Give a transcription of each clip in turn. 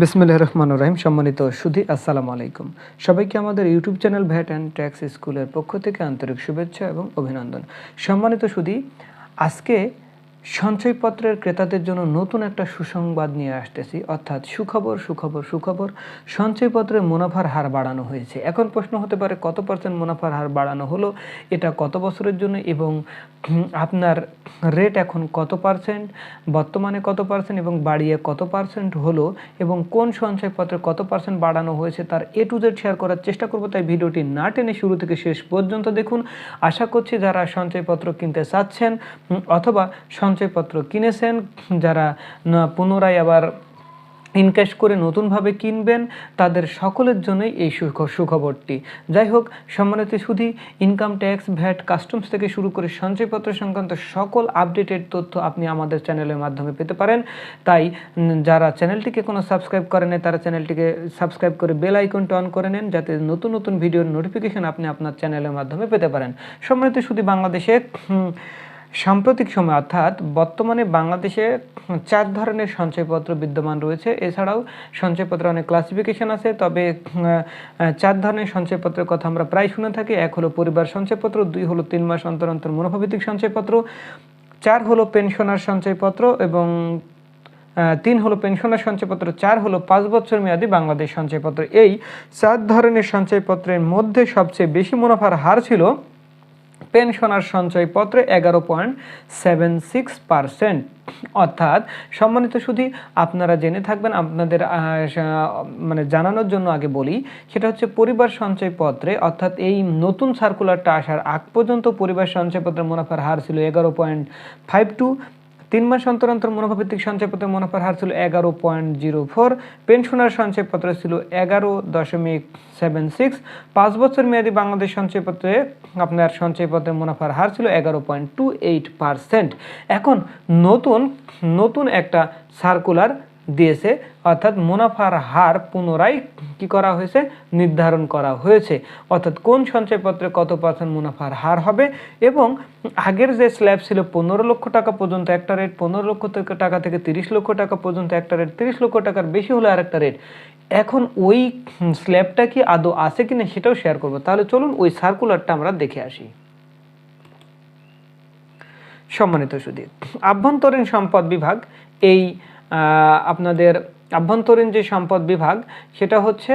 বিসমিল্লাহ রহমান রহিম। সম্মানিত সুধি, আসসালামু আলাইকুম। সবাইকে আমাদের YouTube channel VAT and tax স্কুলের পক্ষ থেকে আন্তরিক শুভেচ্ছা এবং অভিনন্দন। সম্মানিত সুধি, আজকে সঞ্চয়পত্রের ক্রেতাদের জন্য নতুন একটা সুসংবাদ নিয়ে আসতেছি। অর্থাৎ সুখবর সুখবর সুখবর, সঞ্চয়পত্রের মুনাফার হার বাড়ানো হয়েছে। এখন প্রশ্ন হতে পারে, কত পার্সেন্ট মুনাফার হার বাড়ানো হলো, এটা কত বছরের জন্য এবং আপনার রেট এখন কত পার্সেন্ট বর্তমানে কত পার্সেন্ট এবং বাড়িয়ে কত পার্সেন্ট হলো এবং কোন সঞ্চয়পত্রে কত পার্সেন্ট বাড়ানো হয়েছে তার এ টু জেড শেয়ার করার চেষ্টা করব। তাই ভিডিওটি না টেনে শুরু থেকে শেষ পর্যন্ত দেখুন। আশা করছি যারা সঞ্চয়পত্র কিনতে চাচ্ছেন, অথবা সঞ্চয়পত্র কিনেছেন যারা পুনরায় আবার ইনক্যাশ করে নতুনভাবে কিনবেন তাদের সকলের জন্যই এই সুখ সুখবরটি। যাই হোক সম্মানিত শুধু ইনকাম ট্যাক্স ভ্যাট কাস্টমস থেকে শুরু করে সঞ্চয়পত্র সংক্রান্ত সকল আপডেটেড তথ্য আপনি আমাদের চ্যানেলের মাধ্যমে পেতে পারেন। তাই যারা চ্যানেলটিকে কোনো সাবস্ক্রাইব করে নাই, তারা চ্যানেলটিকে সাবস্ক্রাইব করে বেল আইকনটা অন করে নেন যাতে নতুন নতুন ভিডিওর নোটিফিকেশন আপনি আপনার চ্যানেলের মাধ্যমে পেতে পারেন। সম্মানিত শুধু বাংলাদেশে সাম্প্রতিক সময় অর্থাৎ বর্তমানে বাংলাদেশে চার ধরনের সঞ্চয়পত্র বিদ্যমান রয়েছে। এছাড়াও সঞ্চয়পত্র অনেক ক্লাসিফিকেশন আছে, তবে চার ধরনের সঞ্চয়পত্রের কথা আমরা প্রায় শুনে থাকি। এক হলো পরিবার সঞ্চয়পত্র, দুই হলো তিন মাস অন্তর অন্তর মুনাফাভিত্তিক সঞ্চয়পত্র, চার হলো পেনশনার সঞ্চয়পত্র এবং তিন হলো পেনশনার সঞ্চয়পত্র, চার হলো পাঁচ বছর মেয়াদী বাংলাদেশ সঞ্চয়পত্র। এই চার ধরনের সঞ্চয়পত্রের মধ্যে সবচেয়ে বেশি মুনাফার হার ছিল পেনশনার সঞ্চয়পত্রে এগারো পয়েন্ট সেভেন সিক্স পারসেন্ট। অর্থাৎ সম্মানিত শুধু আপনারা জেনে থাকবেন, আপনাদের মানে জানানোর জন্য আগে বলি, সেটা হচ্ছে পরিবার সঞ্চয়পত্রে, অর্থাৎ এই নতুন সার্কুলারটা আসার আগ পর্যন্ত পরিবার সঞ্চয়পত্রের মুনাফার হার ছিল এগারো পয়েন্ট ফাইভ টু তিন মাস অন্তর অন্তর মনোভাবিত্তিক সঞ্চয়পত্রের মুনাফার হার ছিল এগারো পয়েন্ট জিরো ফোর। পেনশনার সঞ্চয়পত্র ছিল এগারো দশমিক সেভেন সিক্স। পাঁচ বছর মেয়াদি বাংলাদেশ সঞ্চয়পত্রে আপনার সঞ্চয়পত্রের মুনাফার হার ছিল এগারো পয়েন্ট টু এইট পারসেন্ট। এখন নতুন নতুন একটা সার্কুলার দিয়েছে, অর্থাৎ মুনাফার হার পুনরায় কি করা হয়েছে? নির্ধারণ করা হয়েছে। অর্থাৎ কোন সঞ্চয়পত্রে কত পার্সেন্ট মুনাফার হার হবে? এবং আগের যে স্ল্যাব ছিল, পনেরো লক্ষ টাকা পর্যন্ত একটা রেট পনেরো লক্ষ টাকা থেকে তিরিশ লক্ষ টাকা পর্যন্ত একটা রেট তিরিশ লক্ষ টাকার বেশি হলে আরেকটা রেট এখন ওই স্ল্যাবটা কি আদৌ আছে কিনা সেটাও শেয়ার করব। তাহলে চলুন ওই সার্কুলারটা আমরা দেখে আসি। সম্মানিত সুদীপ আভ্যন্তরীণ সম্পদ বিভাগ এই আপনাদের আভ্যন্তরীণ যে সম্পদ বিভাগ, সেটা হচ্ছে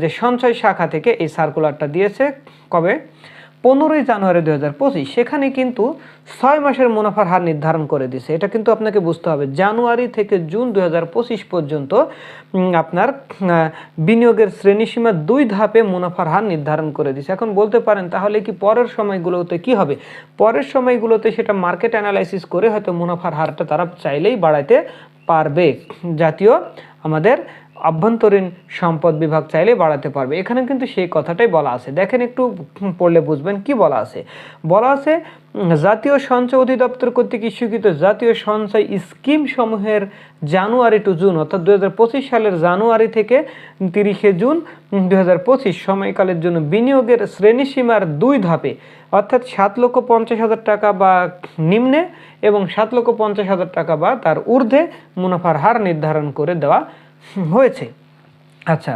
যে সঞ্চয় শাখা থেকে এই সার্কুলারটা দিয়েছে। কবে? পনেরোই জানুয়ারি দু হাজার পঁচিশ, সেখানে কিন্তু ছয় মাসের মুনাফার হার নির্ধারণ করে দিছে। এটা কিন্তু আপনাকে বুঝতে হবে। জানুয়ারি থেকে জুন দু পঁচিশ পর্যন্ত আপনার বিনিয়োগের শ্রেণীসীমা দুই ধাপে মুনাফার হার নির্ধারণ করে দিছে। এখন বলতে পারেন, তাহলে কি পরের সময়গুলোতে কি হবে? পরের সময়গুলোতে সেটা মার্কেট অ্যানালাইসিস করে হয়তো মুনাফার হারটা তারা চাইলেই বাড়াইতে পারবে। জাতীয় আমাদের আভ্যন্তরীণ সম্পদ বিভাগ চাইলে বাড়াতে পারবে। এখানে কিন্তু সেই কথাটাই বলা আছে। দেখেন একটু পড়লে বুঝবেন কি বলা আছে। বলা আছে জাতীয় সঞ্চয় অধিদপ্তর কর্তৃক ইস্যুকৃত জাতীয় সঞ্চয় স্কিম সমূহের জানুয়ারি টু জুন, অর্থাৎ দুই হাজার পঁচিশ সালের জানুয়ারি থেকে তিরিশে জুন দু হাজার পঁচিশ সময়কালের জন্য বিনিয়োগের শ্রেণীসীমার দুই ধাপে, অর্থাৎ সাত লক্ষ পঞ্চাশ হাজার টাকা বা নিম্নে এবং সাত লক্ষ পঞ্চাশ হাজার টাকা বা তার ঊর্ধ্বে মুনাফার হার নির্ধারণ করে দেওয়া হয়েছে। আচ্ছা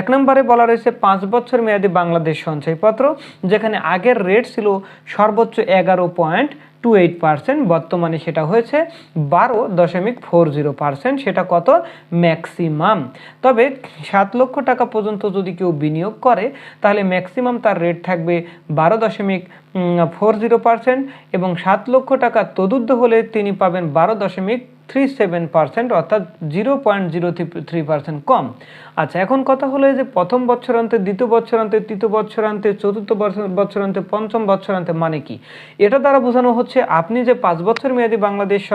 এক নম্বরে বলা রয়েছে পাঁচ বছর মেয়াদি বাংলাদেশ সঞ্চয়পত্র যেখানে আগের রেট ছিল সর্বোচ্চ এগারো পয়েন্ট টু এইট পার্সেন্ট বর্তমানে সেটা হয়েছে বারো দশমিক ফোর জিরো পার্সেন্ট সেটা কত? ম্যাক্সিমাম তবে সাত লক্ষ টাকা পর্যন্ত যদি কেউ বিনিয়োগ করে, তাহলে ম্যাক্সিমাম তার রেট থাকবে বারো দশমিক ফোর জিরো পার্সেন্ট এবং সাত লক্ষ টাকা তদুদ্ধ হলে তিনি পাবেন বারো দশমিক থ্রি সেভেন পার্সেন্ট অর্থাৎ zero point zero three percent কম। আচ্ছা এখন কথা হলো যে প্রথম বছরান্তে দ্বিতীয় বছরান্তে তৃতীয় বছরান্তে চতুর্থ বছর- বছরান্তে পঞ্চম বছরান্তে মানে কি? এটা দ্বারা বোঝানো হচ্ছে আপনি যে পাঁচ বছর মেয়াদি বাংলাদেশ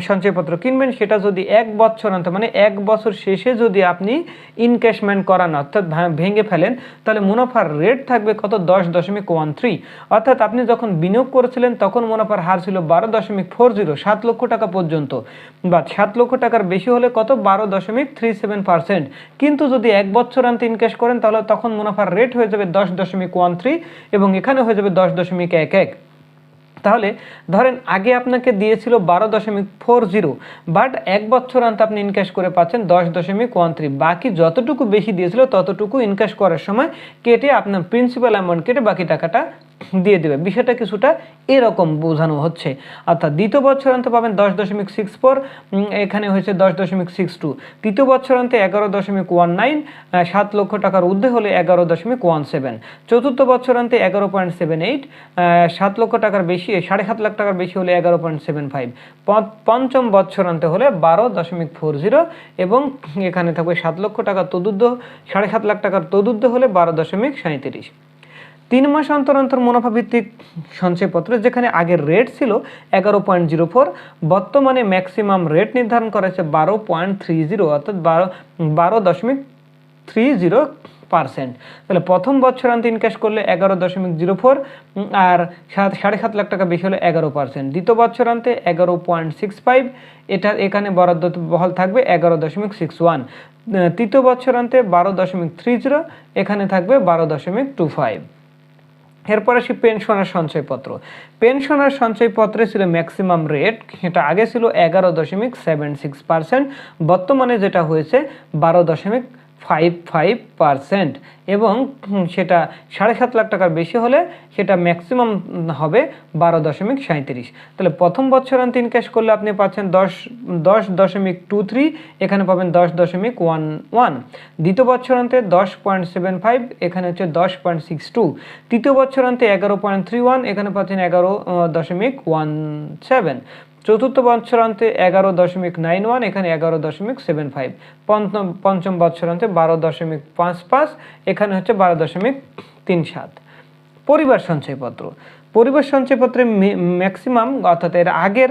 সঞ্চয়পত্র কিনবেন, সেটা যদি এক বছরান্তে মানে এক বছর শেষে যদি আপনি ইনক্যাশমেন্ট করান, অর্থাৎ ভেঙে ফেলেন, তাহলে মুনাফার রেট থাকবে কত? দশ দশমিক ওয়ান থ্রি অর্থাৎ আপনি যখন বিনিয়োগ করেছিলেন, তখন মুনাফার হার ছিল বারো দশমিক ফোর জিরো সাত লক্ষ টাকা পর্যন্ত। বা সাত লক্ষ টাকার বেশি হলে কত? বারো দশমিক থ্রি সেভেন পার্সেন্ট কিন্তু যদি এক বছরান্তে ইনক্যাশ করেন, তাহলে তখন মুনাফার রেট হয়ে যাবে দশ দশমিক ওয়ান থ্রি এবং এখানে হয়ে যাবে দশ দশমিক এক এক। তাহলে ধরেন আগে আপনাকে দিয়েছিল বারো দশমিক ফোর জিরো বাট এক বছর অন্ত আপনি ইনক্যাশ করে পাচ্ছেন দশ দশমিক ওয়ান থ্রি বাকি যতটুকু বেশি দিয়েছিল, ততটুকু ইনক্যাশ করার সময় কেটে আপনার প্রিন্সিপাল অ্যামাউন্ট কেটে বাকি টাকাটা দিয়ে দেবে। বিষয়টা কিছুটা এরকম বোঝানো হচ্ছে। অর্থাৎ দ্বিতীয় বছরান্তে পাবেন দশ দশমিক সিক্স ফোর এখানে হয়েছে দশ দশমিক সিক্স টু তৃতীয় বছরান্তে এগারো দশমিক ওয়ান নাইন সাত লক্ষ টাকার ঊর্ধ্বে হলে এগারো দশমিক ওয়ান সেভেন চতুর্থ বছরান্তে এগারো পয়েন্ট সেভেন এইট সাত লক্ষ টাকার বেশি, সাড়ে সাত লাখ টাকার বেশি হলে এগারো পয়েন্ট সেভেন ফাইভ পঞ্চম বছরান্তে হলে বারো দশমিক ফোর জিরো এবং এখানে থাকবে সাত লক্ষ টাকার তদুর্ধ সাড়ে সাত লাখ টাকার তদুর্ধ হলে বারো দশমিক সাঁত্রিশ তিন মাস অন্তর অন্তর মুনাফা ভিত্তিক সঞ্চয়পত্র, যেখানে আগের রেট ছিল এগারো পয়েন্ট জিরো ফোর বর্তমানে ম্যাক্সিমাম রেট নির্ধারণ করা হয়েছে বারো পয়েন্ট থ্রি জিরো অর্থাৎ বারো বারো দশমিক থ্রি জিরো পার্সেন্ট তাহলে প্রথম বছরান্তে ইনক্যাশ করলে এগারো দশমিক জিরো ফোর আর সাত, সাড়ে সাত লাখ টাকা বেশি হলে এগারো পার্সেন্ট দ্বিতীয় বছরান্তে এগারো পয়েন্ট সিক্স ফাইভ এটা এখানে বরাদ্দ বহাল থাকবে এগারো দশমিক সিক্স ওয়ান তৃতীয় বছরান্তে বারো দশমিক থ্রি জিরো এখানে থাকবে বারো দশমিক টু ফাইভ এরপর আসি পেনশনের সঞ্চয়পত্র। পেনশনের সঞ্চয়পত্রে ছিল ম্যাক্সিমাম রেট সেটা আগে ছিল এগারো দশমিক সেভেন সিক্স পার্সেন্ট বর্তমানে যেটা হয়েছে বারো দশমিক ফাইভ ফাইভ পারসেন্ট এবং সেটা সাড়ে সাত লাখ টাকার বেশি হলে সেটা ম্যাক্সিমাম হবে বারো দশমিক সাঁত্রিশ তাহলে প্রথম বছরান্তে ইনক্যাশ করলে আপনি পাচ্ছেন দশ দশ দশমিক টু থ্রি, এখানে পাবেন দশ দশমিক ওয়ান ওয়ান। দ্বিতীয় বছরান্তে দশ পয়েন্ট সেভেন ফাইভ, এখানে হচ্ছে দশ পয়েন্ট সিক্স টু। তৃতীয় বছরান্তে এগারো পয়েন্ট থ্রি ওয়ান, এখানে পাচ্ছেন এগারো দশমিক ওয়ান সেভেন। চতুর্থ বৎসরান্তে এগারো দশমিক নাইন ওয়ান, এখানে এগারো দশমিক সেভেন ফাইভ। পঞ্চম পঞ্চম বৎসরান্তে বারো দশমিক পাঁচ পাঁচ, এখানে হচ্ছে বারো দশমিক তিন সাত। পরিবার সঞ্চয়পত্র। পরিবার সঞ্চয়পত্রে ম্যাক্সিমাম, অর্থাৎ এর আগের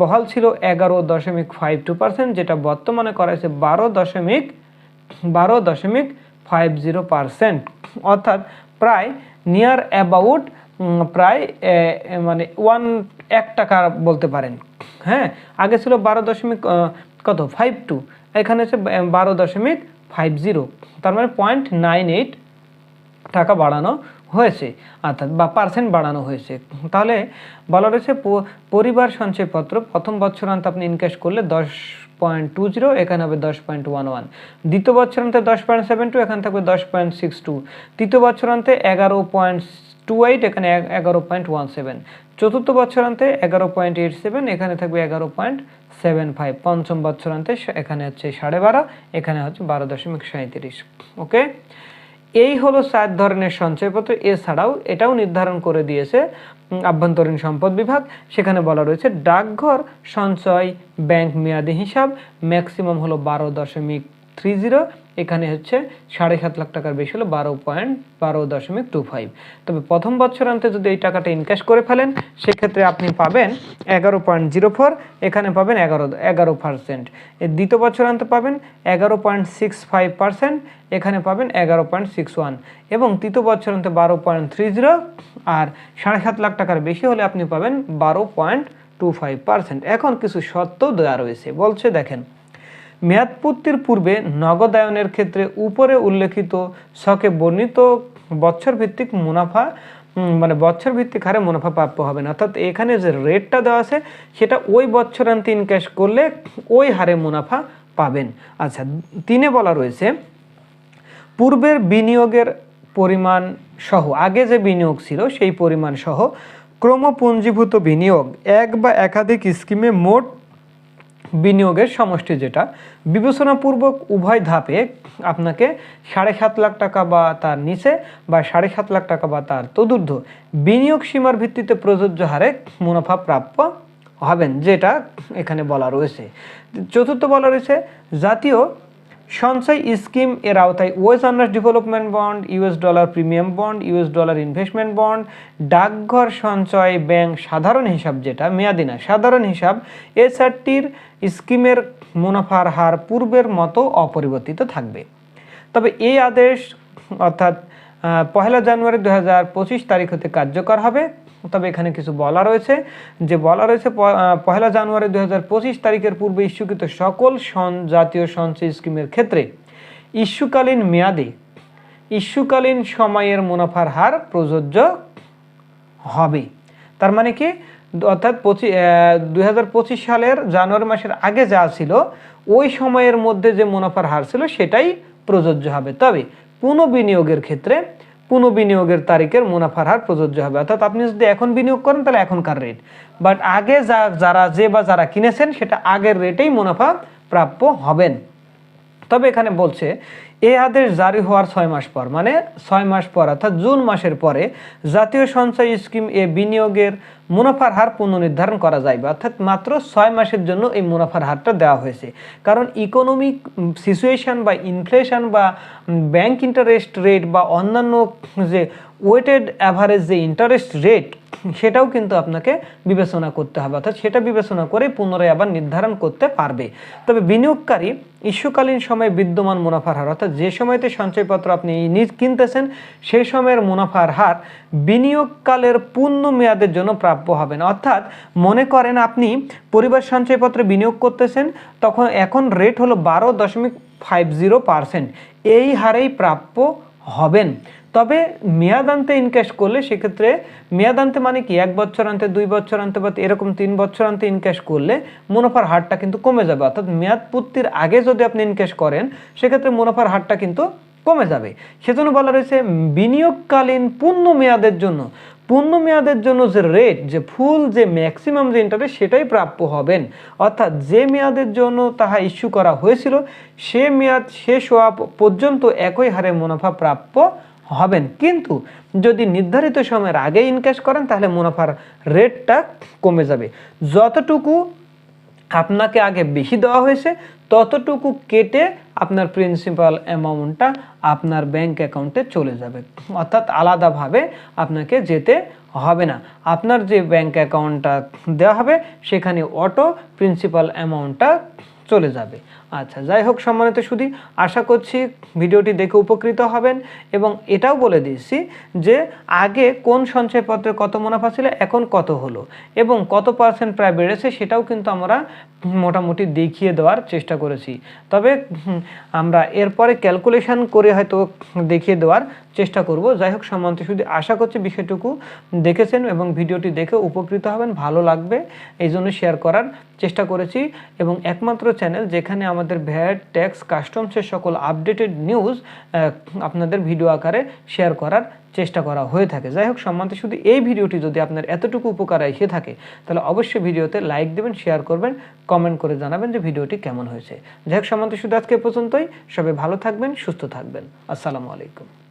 বহাল ছিল এগারো দশমিক ফাইভ টু পার্সেন্ট, যেটা বর্তমানে করা হয়েছে বারো দশমিক বারো দশমিক ফাইভ জিরো পার্সেন্ট। অর্থাৎ প্রায় নিয়ার অ্যাবাউট প্রায় মানে ওয়ান এক টাকা বলতে পারেন। হ্যাঁ? আগে ছিল বারো দশমিক কত? ফাইভ টু এখানে হচ্ছে বারো দশমিক ফাইভ জিরো তার মানে পয়েন্ট নাইন এইট টাকা বাড়ানো হয়েছে। অর্থাৎ, বা পার্সেন্ট বাড়ানো হয়েছে। তাহলে, বলা রয়েছে পরিবার সঞ্চয়পত্র প্রথম বছরান্ত আপনি ইনক্যাশ করলে দশ পয়েন্ট টু জিরো এখানে হবে দশ পয়েন্ট ওয়ান ওয়ান দ্বিতীয় বছরান্তে দশ পয়েন্ট সেভেন টু এখানে থাকবে দশ পয়েন্ট সিক্স টু তৃতীয় বছরান্তে এগারো পয়েন্ট টু এইট, এখানে এগারো পয়েন্ট ওয়ান সেভেন। চতুর্থ বছরান্তে এগারো পয়েন্ট এইট সেভেন, এখানে থাকবে এগারো পয়েন্ট সেভেন ফাইভ। পঞ্চম বছরান্তে এখানে হচ্ছে সাড়ে বারো, এখানে হচ্ছে বারো দশমিক সাঁত্রিশ ওকে? এই হলো চার ধরনের সঞ্চয়পত্র। এছাড়াও এটাও নির্ধারণ করে দিয়েছে আভ্যন্তরীণ সম্পদ বিভাগ। সেখানে বলা রয়েছে ডাকঘর, সঞ্চয়, ব্যাংক মেয়াদি হিসাব। ম্যাক্সিমাম হলো বারো দশমিক থ্রি জিরো, এখানে হচ্ছে সাড়ে সাত লাখ টাকার বেশি হলো, বারো পয়েন্ট বারো দশমিক টু ফাইভ। তবে প্রথম বছরান্তে যদি এই টাকাটা ইনক্যাশ করে ফেলেন, সেক্ষেত্রে আপনি পাবেন এগারো পয়েন্ট জিরো ফোর, এখানে পাবেন এগারো এগারো পার্সেন্ট। এর দ্বিতীয় বছরান্তে পাবেন এগারো পয়েন্ট সিক্স ফাইভ পার্সেন্ট, এখানে পাবেন এগারো পয়েন্ট সিক্স ওয়ান। এবং তৃতীয় বছরান্তে বারো পয়েন্ট থ্রি জিরো, আর সাড়ে সাত লাখ টাকার বেশি হলে আপনি পাবেন বারো পয়েন্ট টু ফাইভ পার্সেন্ট। এখন কিছু সত্ত্বেও দেওয়া রয়েছে, বলছে দেখেন। মেয়াদপূর্তির পূর্বে নগদায়নের ক্ষেত্রে উপরে উল্লেখিত শকে বর্ণিত বছর ভিত্তিক মুনাফা মানে বছর ভিত্তিক হারে মুনাফা প্রাপ্য হবে না। অর্থাৎ এখানে যে রেটটা দেওয়া আছে, সেটা ওই বছর বছরান্তে ইনক্যাশ করলে ওই হারে মুনাফা পাবেন। আচ্ছা তিনে বলা রয়েছে, পূর্বের বিনিয়োগের পরিমাণ সহ, আগে যে বিনিয়োগ ছিল সেই পরিমাণ সহ ক্রমপুঞ্জীভূত বিনিয়োগ এক বা একাধিক স্কিমে মোট বিনিয়োগের সমষ্টি যেটা। বিবেচনাপূর্বক উভয় ধাপে আপনাকে সাড়ে সাত লাখ টাকা বা তার নিচে বা সাড়ে সাত লাখ টাকা বা তার তদুর্ধ বিনিয়োগ সীমার ভিত্তিতে প্রযোজ্য হারে মুনাফা প্রাপ্য হবেন, যেটা এখানে বলা রয়েছে। চতুর্থ বলা রয়েছে জাতীয় সঞ্চয় স্কিম এর আওতায় wage under development bond, US dollar premium bond, US dollar investment bond, ডাকঘর সঞ্চয় ব্যাংক সাধারণ হিসাব যেটা, মেয়াদি না, সাধারণ হিসাব এ স্কিমের মুনাফার হার পূর্বের মতো অপরিবর্তিত থাকবে। তবে এই আদেশ, অর্থাৎ পহেলা জানুয়ারি দু হাজার পঁচিশ তারিখ হতে কার্যকর হবে। তবে এখানে কিছু বলা রয়েছে যে বলা রয়েছে পহেলা জানুয়ারি দুহাজার পঁচিশ তারিখের পূর্বে ইস্যুকৃত সকল সন, জাতীয় সঞ্চয় স্কিমের ক্ষেত্রে ইস্যুকালীন মেয়াদে ইস্যুকালীন সময়ের মুনাফার হার প্রযোজ্য হবে। তার মানে কি? অর্থাৎ পঁচিশ দুই সালের জানুয়ারি মাসের আগে যা ছিল, ওই সময়ের মধ্যে যে মুনাফার হার ছিল সেটাই প্রযোজ্য হবে। তবে পুনঃবিনিয়োগের ক্ষেত্রে পুনঃবিনিয়োগের তারিখের মুনাফার হার প্রযোজ্য হবে। অর্থাৎ আপনি যদি এখন বিনিয়োগ করেন, তাহলে এখনকার রেট বাট আগে যা, যারা যে বা যারা কিনেছেন, সেটা আগের রেটেই মুনাফা প্রাপ্য হবেন। তবে এখানে বলছে এই আদেশ জারি হওয়ার ছয় মাস পর মানে ছয় মাস পর, অর্থাৎ জুন মাসের পরে জাতীয় সঞ্চয় স্কিম এ বিনিয়োগের মুনাফার হার পুনর্নির্ধারণ করা যাইবে। অর্থাৎ মাত্র ছয় মাসের জন্য এই মুনাফার হারটা দেওয়া হয়েছে। কারণ ইকোনমিক সিচুয়েশন বা ইনফ্লেশন বা ব্যাংক ইন্টারেস্ট রেট বা অন্যান্য যে ওয়েটেড অ্যাভারেজ যে ইন্টারেস্ট রেট সেটাও কিন্তু আপনাকে বিবেচনা করতে হবে, অর্থাৎ সেটা বিবেচনা করে পুনরায় আবার নির্ধারণ করতে পারবে। তবে বিনিয়োগকারী ইস্যুকালীন সময়ে বিদ্যমান মুনাফার হার, অর্থাৎ যে সময়তে সঞ্চয়পত্র আপনি নিজ কিনতেছেন সেই সময়ের মুনাফার হার বিনিয়োগকালের পূর্ণ মেয়াদের জন্য প্রাপ্য হবে না। অর্থাৎ মনে করেন আপনি পরিবার সঞ্চয়পত্রে বিনিয়োগ করতেছেন, তখন এখন রেট হলো বারো দশমিক ফাইভ জিরো পার্সেন্ট এই হারেই প্রাপ্য হবেন। তবে মেয়াদান্তে ইনক্যাশ করলে সেক্ষেত্রে মেয়াদান্তে মানে কি, এক বছর আনতে, দুই বছর আনতে বা এরকম তিন বছর আনতে ইনক্যাশ করলে মুনাফার হারটা কিন্তু কমে যাবে। অর্থাৎ মেয়াদ পূর্তির আগে যদি আপনি ইনক্যাশ করেন, সেক্ষেত্রে মুনাফার হারটা কিন্তু কমে যাবে। সেজন্য বলা রয়েছে বিনিয়োগকালীন পূর্ণ মেয়াদের জন্য, পূর্ণ মেয়াদের জন্য যে রেট যে ফুল, যে ম্যাক্সিমাম যে ইন্টারেস্ট সেটাই প্রাপ্য হবেন। অর্থাৎ যে মেয়াদের জন্য তাহা ইস্যু করা হয়েছিল, সে মেয়াদ শেষ হওয়া পর্যন্ত একই হারে মুনাফা প্রাপ্য হবেন। কিন্তু যদি নির্ধারিত সময়ের আগে ইনক্যাশ করেন, তাহলে মুনাফার রেটটা কমে যাবে। যতটুকু আপনাকে আগে বেশি দেওয়া হয়েছে, ততটুকু কেটে আপনার প্রিন্সিপাল অ্যামাউন্টটা আপনার ব্যাংক অ্যাকাউন্টে চলে যাবে। অর্থাৎ আলাদাভাবে আপনাকে যেতে হবে না। আপনার যে ব্যাংক অ্যাকাউন্টটা দেওয়া হবে, সেখানে অটো প্রিন্সিপাল অ্যামাউন্টটা চলে যাবে। আচ্ছা যাই হোক সম্মানিত শুধু আশা করছি ভিডিওটি দেখে উপকৃত হবেন এবং এটাও বলে দিচ্ছি যে আগে কোন সঞ্চয়পত্রে কত মুনাফা ছিল, এখন কত হলো এবং কত পার্সেন্ট প্রায় বেড়েছে সেটাও কিন্তু আমরা মোটামুটি দেখিয়ে দেওয়ার চেষ্টা করেছি। তবে আমরা এরপরে ক্যালকুলেশন করে হয়তো দেখিয়ে দেওয়ার চেষ্টা করব। যাই হোক সম্মানিত শুধু আশা করছি বিষয়টুকু দেখেছেন এবং ভিডিওটি দেখে উপকৃত হবেন, ভালো লাগবে এই জন্য শেয়ার করার চেষ্টা করেছি এবং একমাত্র চ্যানেল যেখানে আমাদের ভ্যাট, ট্যাক্স কাস্টমসের সকল আপডেটেড নিউজ আপনাদের ভিডিও আকারে শেয়ার করার চেষ্টা করা হয়ে থাকে। যাই হোক, সম্মানিত, শুধু এই ভিডিওটি যদি আপনার এতটুকু উপকার এসে থাকে, তাহলে অবশ্যই ভিডিওতে লাইক দেবেন, শেয়ার করবেন, কমেন্ট করে জানাবেন যে ভিডিওটি কেমন হয়েছে। যাই হোক, সম্মানিত, শুধু আজকে পর্যন্তই। সবাই ভালো থাকবেন, সুস্থ থাকবেন। আসসালামু আলাইকুম।